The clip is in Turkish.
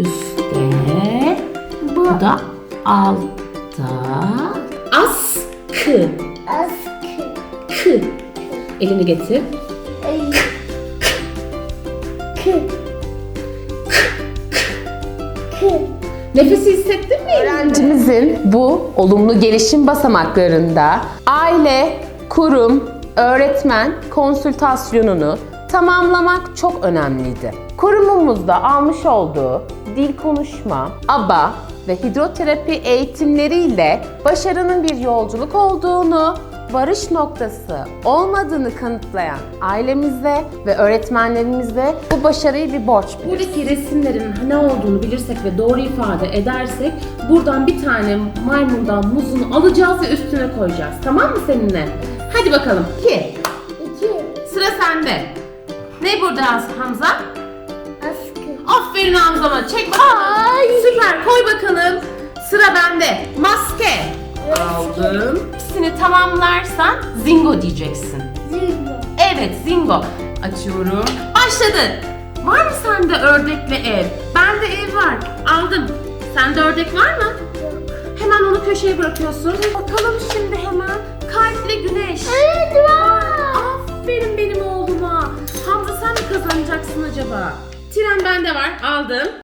üstte. Bu da altta. Askı. Askı. Kı. Elini getir. Ay. Kı. Kı. Nefesi hissettin mi? Öğrencimizin bu olumlu gelişim basamaklarında aile, kurum, öğretmen konsültasyonunu tamamlamak çok önemliydi. Kurumumuzda almış olduğu dil konuşma, ABA ve hidroterapi eğitimleriyle başarının bir yolculuk olduğunu, varış noktası olmadığını kanıtlayan ailemize ve öğretmenlerimize bu başarıyı bir borç biliriz. Buradaki resimlerin ne olduğunu bilirsek ve doğru ifade edersek buradan bir tane maymundan muzunu alacağız ve üstüne koyacağız. Tamam mı seninle? Hadi bakalım. 2. İki. Sıra sende. Ne burada Hamza? Askı. Aferin Hamza'ma. Çek bakalım. Süper. Koy bakalım. Sıra bende. Maske. Aldım. İkisini tamamlarsan zingo diyeceksin. Zilbo. Evet zingo. Açıyorum. Başladı. Var mı sende ördekli ev? Bende ev var. Aldım. Sende ördek var mı? Yok. Hemen onu köşeye bırakıyorsun. Bakalım şimdi hemen. Acaba? Tren bende var. Aldım.